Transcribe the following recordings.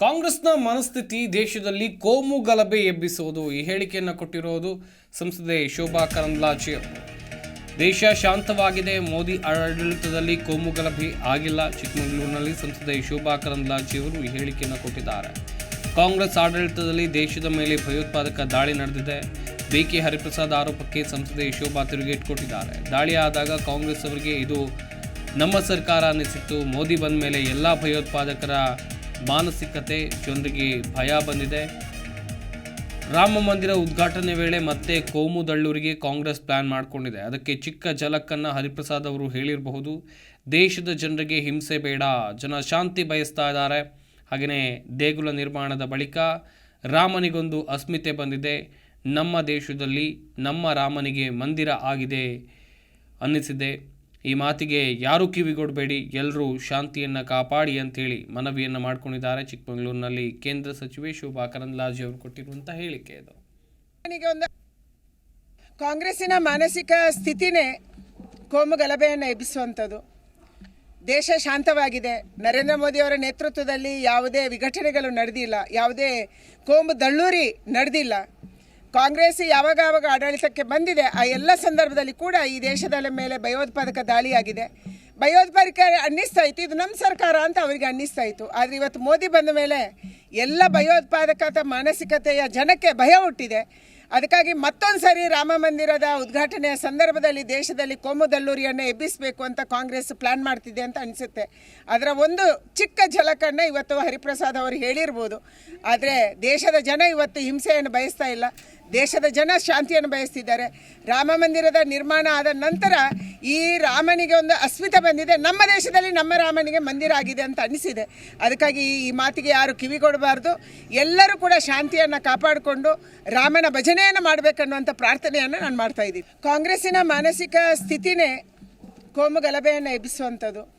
ಕಾಂಗ್ರೆಸ್ನ ಮನಸ್ಥಿತಿ ದೇಶದಲ್ಲಿ ಕೋಮು ಗಲಭೆ ಎಬ್ಬಿಸುವುದು ಈ ಹೇಳಿಕೆಯನ್ನು ಕೊಟ್ಟಿರೋದು ಸಂಸದೆ ಶೋಭಾ ಕರಂದ್ಲಾಜೆ ದೇಶ ಶಾಂತವಾಗಿದೆ, ಮೋದಿ ಆಡಳಿತದಲ್ಲಿ ಕೋಮು ಗಲಭೆ ಆಗಿಲ್ಲ. ಚಿಕ್ಕಮಗಳೂರಿನಲ್ಲಿ ಸಂಸದೆ ಶೋಭಾ ಕರಂದ್ಲಾಜೆಯವರು ಈ ಹೇಳಿಕೆಯನ್ನು ಕೊಟ್ಟಿದ್ದಾರೆ. ಕಾಂಗ್ರೆಸ್ ಆಡಳಿತದಲ್ಲಿ ದೇಶದ ಮೇಲೆ ಭಯೋತ್ಪಾದಕ ದಾಳಿ ನಡೆದಿದೆ. ಬಿಕೆ ಹರಿಪ್ರಸಾದ್ ಆರೋಪಕ್ಕೆ ಸಂಸದೆ ಶೋಭಾ ತಿರುಗೇಟ್ ಕೊಟ್ಟಿದ್ದಾರೆ. ದಾಳಿ ಆದಾಗ ಕಾಂಗ್ರೆಸ್ ಅವರಿಗೆ ಇದು ನಮ್ಮ ಸರ್ಕಾರ ಅನ್ನಿಸಿತ್ತು. ಮೋದಿ ಬಂದ ಮೇಲೆ ಎಲ್ಲ ಭಯೋತ್ಪಾದಕರ ಮಾನಸಿಕತೆ ಜನರಿಗೆ ಭಯ ಬಂದಿದೆ. ರಾಮ ಮಂದಿರ ಉದ್ಘಾಟನೆ ವೇಳೆ ಮತ್ತೆ ಕೋಮು ದಳ್ಳೂರಿಗೆ ಕಾಂಗ್ರೆಸ್ ಪ್ಲಾನ್ ಮಾಡಿಕೊಂಡಿದೆ. ಅದಕ್ಕೆ ಚಿಕ್ಕ ಜಲಕ್ಕನ್ನು ಹರಿಪ್ರಸಾದ್ ಅವರು ಹೇಳಿರಬಹುದು. ದೇಶದ ಜನರಿಗೆ ಹಿಂಸೆ ಬೇಡ. ಜನ ಶಾಂತಿ ಬಯಸ್ತಾ ಇದ್ದಾರೆ. ಹಾಗೆಯೇ ದೇಗುಲ ನಿರ್ಮಾಣದ ಬಳಿಕ ರಾಮನಿಗೊಂದು ಅಸ್ಮಿತೆ ಬಂದಿದೆ. ನಮ್ಮ ದೇಶದಲ್ಲಿ ನಮ್ಮ ರಾಮನಿಗೆ ಮಂದಿರ ಆಗಿದೆ ಅನ್ನಿಸಿದೆ. ಈ ಮಾತಿಗೆ ಯಾರೂ ಕಿವಿಗೊಡಬೇಡಿ ಎಲ್ಲರೂ ಶಾಂತಿಯನ್ನು ಕಾಪಾಡಿ ಅಂತೇಳಿ ಮನವಿಯನ್ನು ಮಾಡಿಕೊಂಡಿದ್ದಾರೆ ಚಿಕ್ಕಮಗಳೂರಿನಲ್ಲಿ ಕೇಂದ್ರ ಸಚಿವೆ ಶೋಭಾ ಕರಂದ್ಲಾಜಿ ಅವರು ಕೊಟ್ಟಿರುವಂಥ ಹೇಳಿಕೆ ಇದು. ಒಂದು ಕಾಂಗ್ರೆಸ್ಸಿನ ಮಾನಸಿಕ ಸ್ಥಿತಿನೇ ಕೋಮು ಗಲಭೆಯನ್ನು ಎಬ್ಬಿಸುವಂಥದ್ದು. ದೇಶ ಶಾಂತವಾಗಿದೆ. ನರೇಂದ್ರ ಮೋದಿಯವರ ನೇತೃತ್ವದಲ್ಲಿ ಯಾವುದೇ ವಿಘಟನೆಗಳು ನಡೆದಿಲ್ಲ. ಯಾವುದೇ ಕೋಮು ದಳ್ಳೂರಿ ನಡೆದಿಲ್ಲ. ಕಾಂಗ್ರೆಸ್ ಯಾವಾಗ ಯಾವಾಗ ಆಡಳಿತಕ್ಕೆ ಬಂದಿದೆ, ಆ ಎಲ್ಲ ಸಂದರ್ಭದಲ್ಲಿ ಕೂಡ ಈ ದೇಶದ ಮೇಲೆ ಭಯೋತ್ಪಾದಕ ದಾಳಿಯಾಗಿದೆ. ಭಯೋತ್ಪಾದಕ ಅನ್ನಿಸ್ತಾ ಇತ್ತು, ಇದು ನಮ್ಮ ಸರ್ಕಾರ ಅಂತ ಅವರಿಗೆ ಅನ್ನಿಸ್ತಾ ಇತ್ತು. ಆದರೆ ಇವತ್ತು ಮೋದಿ ಬಂದ ಮೇಲೆ ಎಲ್ಲ ಭಯೋತ್ಪಾದಕತ, ಮಾನಸಿಕತೆಯ ಜನಕ್ಕೆ ಭಯ ಹುಟ್ಟಿದೆ. ಅದಕ್ಕಾಗಿ ಮತ್ತೊಂದು ಸಾರಿ ರಾಮ ಮಂದಿರದ ಉದ್ಘಾಟನೆಯ ಸಂದರ್ಭದಲ್ಲಿ ದೇಶದಲ್ಲಿ ಕೋಮುದಲ್ಲೂರಿಯನ್ನು ಎಬ್ಬಿಸಬೇಕು ಅಂತ ಕಾಂಗ್ರೆಸ್ ಪ್ಲಾನ್ ಮಾಡ್ತಿದೆ ಅಂತ ಅನಿಸುತ್ತೆ. ಅದರ ಒಂದು ಚಿಕ್ಕ ಝಲಕನ್ನು ಇವತ್ತು ಹರಿಪ್ರಸಾದ್ ಅವರು ಹೇಳಿರ್ಬೋದು. ಆದರೆ ದೇಶದ ಜನ ಇವತ್ತು ಹಿಂಸೆಯನ್ನು ಬಯಸ್ತಾ ಇಲ್ಲ. ದೇಶದ ಜನ ಶಾಂತಿಯನ್ನು ಬಯಸ್ತಿದ್ದಾರೆ. ರಾಮ ಮಂದಿರದ ನಿರ್ಮಾಣ ಆದ ನಂತರ ಈ ರಾಮನಿಗೆ ಒಂದು ಅಸ್ಮಿತೆ ಬಂದಿದೆ. ನಮ್ಮ ದೇಶದಲ್ಲಿ ನಮ್ಮ ರಾಮನಿಗೆ ಮಂದಿರ ಆಗಿದೆ ಅಂತ ಅನಿಸಿದೆ. ಅದಕ್ಕಾಗಿ ಈ ಮಾತಿಗೆ ಯಾರು ಕಿವಿಗೊಡಬಾರ್ದು ಎಲ್ಲರೂ ಕೂಡ ಶಾಂತಿಯನ್ನು ಕಾಪಾಡಿಕೊಂಡು ರಾಮನ ಭಜನೆಯನ್ನು ಮಾಡಬೇಕನ್ನುವಂಥ ಪ್ರಾರ್ಥನೆಯನ್ನು ನಾನು ಮಾಡ್ತಾ ಇದ್ದೀನಿ. ಕಾಂಗ್ರೆಸ್ಸಿನ ಮಾನಸಿಕ ಸ್ಥಿತಿನೇ ಕೋಮು ಗಲಭೆಯನ್ನು ಎಬ್ಬಿಸುವಂಥದ್ದು.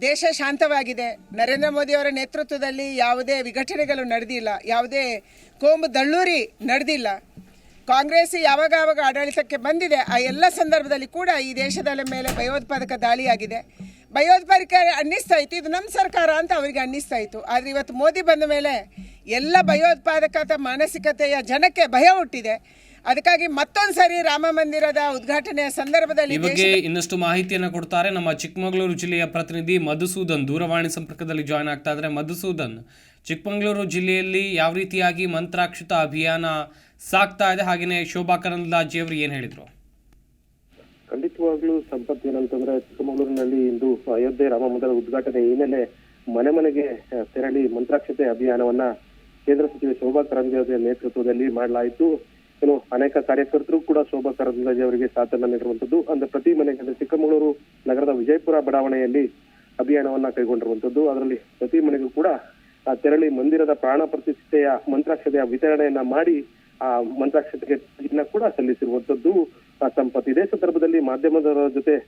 ದೇಶ ಶಾಂತವಾಗಿದೆ. ನರೇಂದ್ರ ಮೋದಿಯವರ ನೇತೃತ್ವದಲ್ಲಿ ಯಾವುದೇ ವಿಘಟನೆಗಳು ನಡೆದಿಲ್ಲ. ಯಾವುದೇ ಕೋಂಬು ದಳ್ಳೂರಿ ನಡೆದಿಲ್ಲ. ಕಾಂಗ್ರೆಸ್ ಯಾವಾಗ ಆವಾಗ ಆಡಳಿತಕ್ಕೆ ಬಂದಿದೆ, ಆ ಎಲ್ಲ ಸಂದರ್ಭದಲ್ಲಿ ಕೂಡ ಈ ದೇಶದ ಮೇಲೆ ಭಯೋತ್ಪಾದಕ ದಾಳಿಯಾಗಿದೆ. ಭಯೋತ್ಪಾದಕ ಅನ್ನಿಸ್ತಾ ಇತ್ತು. ಇದು ನಮ್ಮ ಸರ್ಕಾರ ಅಂತ ಅವರಿಗೆ ಅನ್ನಿಸ್ತಾ ಇತ್ತು. ಆದರೆ ಇವತ್ತು ಮೋದಿ ಬಂದ ಮೇಲೆ ಎಲ್ಲ ಭಯೋತ್ಪಾದಕ ಮಾನಸಿಕತೆಯ ಜನಕ್ಕೆ ಭಯ ಹುಟ್ಟಿದೆ. ಅದಕ್ಕಾಗಿ ಮತ್ತೊಂದು ಸರಿ ರಾಮ ಮಂದಿರದ ಉದ್ಘಾಟನೆಯ ಸಂದರ್ಭದಲ್ಲಿ ಈ ಬಗ್ಗೆ ಇನ್ನಷ್ಟು ಮಾಹಿತಿಯನ್ನು ಕೊಡ್ತಾರೆ. ನಮ್ಮ ಚಿಕ್ಕಮಗಳೂರು ಜಿಲ್ಲೆಯ ಪ್ರತಿನಿಧಿ ಮಧುಸೂದನ್ ದೂರವಾಣಿ ಸಂಪರ್ಕದಲ್ಲಿ ಜಾಯ್ನ್ ಆಗ್ತಾ ಇದ್ರೆ ಮಧುಸೂದನ್ ಚಿಕ್ಕಮಗಳೂರು ಜಿಲ್ಲೆಯಲ್ಲಿ ಯಾವ ರೀತಿಯಾಗಿ ಮಂತ್ರಾಕ್ಷಿತ ಅಭಿಯಾನ ಸಾಗ್ತಾ ಇದೆ ಹಾಗೆಯೇ ಶೋಭಾ ಕರಂದ್ಲಾಜಿಯವರು ಏನು ಹೇಳಿದರು? ಖಂಡಿತವಾಗ್ಲೂ ಸಂಪತ್ ಏನಂತಂದ್ರೆ ಚಿಕ್ಕಮಗಳೂರಿನಲ್ಲಿ ಇಂದು ಅಯೋಧ್ಯೆ ರಾಮ ಮಂದಿರ ಉದ್ಘಾಟನೆ ಹಿನ್ನೆಲೆ ಮನೆ ಮನೆಗೆ ತೆರಳಿ ಮಂತ್ರಾಕ್ಷತೆ ಅಭಿಯಾನವನ್ನ ಕೇಂದ್ರ ಸಚಿವೆ ಶೋಭಾ ಕರಂದ್ಲಾಜೆ ನೇತೃತ್ವದಲ್ಲಿ ಮಾಡಲಾಯಿತು. ಇನ್ನು ಅನೇಕ ಕಾರ್ಯಕರ್ತರು ಕೂಡ ಶೋಭಾ ಕರಂದ್ಲಾಜೆ ಅವರಿಗೆ ಸಾಥನ್ನ ನೀಡಿರುವಂತದ್ದು ಅಂದ್ರೆ ಪ್ರತಿ ಮನೆಗೆ ಅಂದ್ರೆ ಚಿಕ್ಕಮಗಳೂರು ನಗರದ ವಿಜಯಪುರ ಬಡಾವಣೆಯಲ್ಲಿ ಅಭಿಯಾನವನ್ನ ಕೈಗೊಂಡಿರುವಂತದ್ದು ಅದರಲ್ಲಿ ಪ್ರತಿ ಮನೆಗೂ ಕೂಡ ತೆರಳಿ ಮಂದಿರದ ಪ್ರಾಣ ಪ್ರತಿಷ್ಠೆಯ ಮಂತ್ರಾಕ್ಷತೆಯ ವಿತರಣೆಯನ್ನ ಮಾಡಿ, ಆ, ಮಂತ್ರಾಕ್ಷತೆಗೆ ಕೂಡ ಸಲ್ಲಿಸಿರುವಂತದ್ದು ಸಂಪತ್ತು. ಇದೇ ಸಂದರ್ಭದಲ್ಲಿ ಮಾಧ್ಯಮದವರ ಜೊತೆ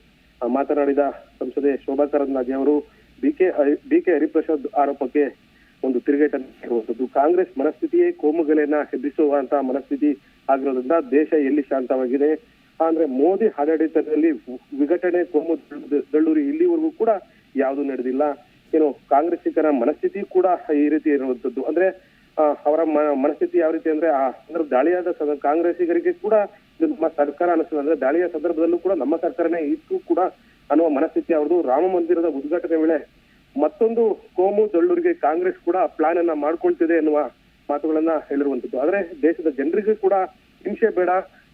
ಮಾತನಾಡಿದ ಸಂಸದೆ ಶೋಭಾ ಕರಂದ್ಲಾಜೆ ಅವರು, ಬಿಕೆ ಬಿಕೆ ಹರಿಪ್ರಸಾದ್ ಆರೋಪಕ್ಕೆ ಒಂದು ತಿರುಗೇಟನ್ನು ಕಾಂಗ್ರೆಸ್ ಮನಸ್ಥಿತಿಯೇ ಕೋಮುಗಲೆಯನ್ನ ಹೆಬ್ಬಿಸುವಂತಹ ಮನಸ್ಥಿತಿ ಆಗಿರೋದ್ರಿಂದ ದೇಶ ಎಲ್ಲಿ ಶಾಂತವಾಗಿದೆ? ಅಂದ್ರೆ ಮೋದಿ ಆಡಳಿತದಲ್ಲಿ ವಿಘಟನೆ ಕೋಮು ದಳ್ಳೂರಿ ಇಲ್ಲಿವರೆಗೂ ಕೂಡ ಯಾವುದು ನಡೆದಿಲ್ಲ. ಏನು ಕಾಂಗ್ರೆಸ್ಸಿಗರ ಮನಸ್ಥಿತಿ ಕೂಡ ಈ ರೀತಿ ಇರುವಂತದ್ದು. ಅಂದ್ರೆ ಅವರ ಮನಸ್ಥಿತಿ ಯಾವ ರೀತಿ ಅಂದ್ರೆ, ಆ ಸಂದರ್ಭ ದಾಳಿಯಾದ ಕಾಂಗ್ರೆಸ್ಸಿಗರಿಗೆ ಕೂಡ ನಮ್ಮ ಸರ್ಕಾರ ಅನಿಸ್ತದೆ. ಅಂದ್ರೆ ದಾಳಿಯ ಸಂದರ್ಭದಲ್ಲೂ ಕೂಡ ನಮ್ಮ ಸರ್ಕಾರನೇ ಇತ್ತು ಕೂಡ ಅನ್ನುವ ಮನಸ್ಥಿತಿ ಅವ್ರದ್ದು. ರಾಮ ಮಂದಿರದ ಉದ್ಘಾಟನೆ ವೇಳೆ ಮತ್ತೊಂದು ಕೋಮು ದಳ್ಳೂರಿಗೆ ಕಾಂಗ್ರೆಸ್ ಕೂಡ ಪ್ಲಾನ್ ಅನ್ನ ಮಾಡ್ಕೊಳ್ತಿದೆ ಎನ್ನುವ ಮಾತುಗಳನ್ನ ಹೇಳಿರುವಂತದ್ದು. ಆದ್ರೆ ದೇಶದ ಜನರಿಗೂ ಕೂಡ ಹಿಂಸೆ ಬೇಡ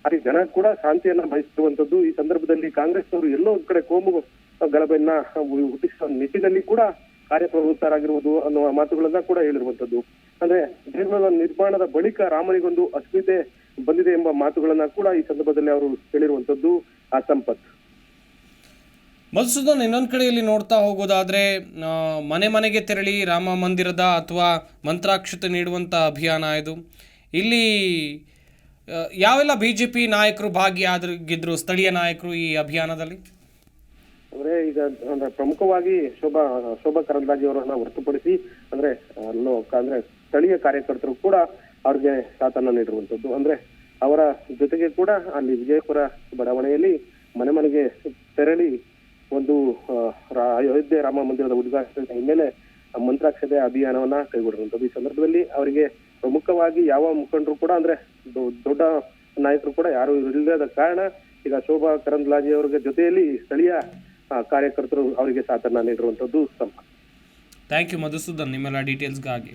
ಅಲ್ಲಿ ಜನ ಕೂಡ ಶಾಂತಿಯನ್ನ ಬಯಸಿರುವಂತದ್ದು. ಈ ಸಂದರ್ಭದಲ್ಲಿ ಕಾಂಗ್ರೆಸ್ ಅವರು ಎಲ್ಲೋ ಒಂದ್ ಕಡೆ ಕೋಮು ಗಲಭೆಯನ್ನ ಹುಟ್ಟಿಸುವ ನಿಟ್ಟಿನಲ್ಲಿ ಕೂಡ ಕಾರ್ಯಪ್ರವೃತ್ತರಾಗಿರುವುದು ಅನ್ನುವ ಮಾತುಗಳನ್ನ ಕೂಡ ಹೇಳಿರುವಂತದ್ದು. ಅಂದ್ರೆ ದೇಗುಲದ ನಿರ್ಮಾಣದ ಬಳಿಕ ರಾಮನಿಗೊಂದು ಅಸ್ಮಿತೆ ಬಂದಿದೆ ಎಂಬ ಮಾತುಗಳನ್ನ ಕೂಡ ಈ ಸಂದರ್ಭದಲ್ಲಿ ಅವರು ಹೇಳಿರುವಂತದ್ದು. ಆ ಸಂಪತ್. ಮಧುಸೂದನ್ ಇನ್ನೊಂದು ಕಡೆಯಲ್ಲಿ ನೋಡ್ತಾ ಹೋಗೋದಾದರೆ ಮನೆ ಮನೆಗೆ ತೆರಳಿ ರಾಮ ಮಂದಿರದ ಅಥವಾ ಮಂತ್ರಾಕ್ಷತೆ ನೀಡುವಂಥ ಅಭಿಯಾನ ಇದು. ಇಲ್ಲಿ ಯಾವೆಲ್ಲ ಬಿ ಜೆ ಪಿ ನಾಯಕರು ಭಾಗಿಯಾಗಿದ್ರು ಸ್ಥಳೀಯ ನಾಯಕರು ಈ ಅಭಿಯಾನದಲ್ಲಿ? ಅಂದ್ರೆ ಈಗ ಅಂದ್ರೆ ಪ್ರಮುಖವಾಗಿ ಶೋಭಾ ಶೋಭಾ ಕರಂದಾಜಿ ಅವರನ್ನ ಹೊರತುಪಡಿಸಿ, ಅಂದ್ರೆ ಅಂದ್ರೆ ಸ್ಥಳೀಯ ಕಾರ್ಯಕರ್ತರು ಕೂಡ ಅವ್ರಿಗೆ ಸಾಥನ್ನ ನೀಡಿರುವಂತದ್ದು ಅಂದ್ರೆ ಅವರ ಜೊತೆಗೆ ಕೂಡ ಅಲ್ಲಿ ವಿಜಯಪುರ ಬಡಾವಣೆಯಲ್ಲಿ ಮನೆ ಮನೆಗೆ ತೆರಳಿ ಒಂದು ಅಯೋಧ್ಯೆ ರಾಮ ಮಂದಿರದ ಉದ್ಘಾಟನೆ ಹಿನ್ನೆಲೆ ಮಂತ್ರಾಕ್ಷತೆ ಅಭಿಯಾನವನ್ನ ಕೈಗೊಂಡಿರುವಂತದ್ದು ಈ ಸಂದರ್ಭದಲ್ಲಿ ಅವರಿಗೆ ಪ್ರಮುಖವಾಗಿ ಯಾವ ಮುಖಂಡರು ಕೂಡ ಅಂದ್ರೆ ದೊಡ್ಡ ನಾಯಕರು ಕೂಡ ಯಾರು ಇಲ್ಲದ ಕಾರಣ ಈಗ ಶೋಭಾ ಕರಂದ್ಲಾಜಿ ಅವರ ಜೊತೆಯಲ್ಲಿ ಸ್ಥಳೀಯ ಕಾರ್ಯಕರ್ತರು ಅವರಿಗೆ ಸಾಧನ ನೀಡಿರುವಂತದ್ದು ಸಂಪ ಥ್ಯಾಂಕ್ ಯು ಮಧುಸೂದನ್ ನಿಮ್ಮೆಲ್ಲ ಡೀಟೇಲ್ಸ್ಗಾಗಿ